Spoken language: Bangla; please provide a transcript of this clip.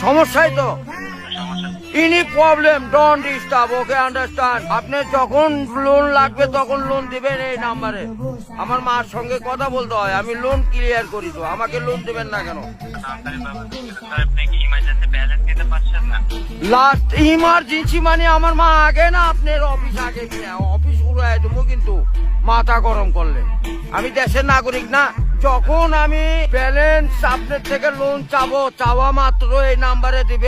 সমস্যাই তো। Any problem don't disturb okay understand আপনি যখন লোন লাগবে তখন লোন দিবেন এই নাম্বারে আমার মার সঙ্গে কথা বলতে হয় আমি লোন ক্লিয়ার করি তো আমাকে লোন দিবেন না কেন? লাস্ট ইমার্জেন্সি মানে আমার মা আগে না আপনার অফিস আগে কিনা অফিস উড়াই দেবো কিন্তু মাথা গরম করলে। আমি দেশের নাগরিক না। যখন আমি ব্যালেন্স আপনার থেকে লোন চাবো চাওয়া মাত্র এই নাম্বারে দিবে।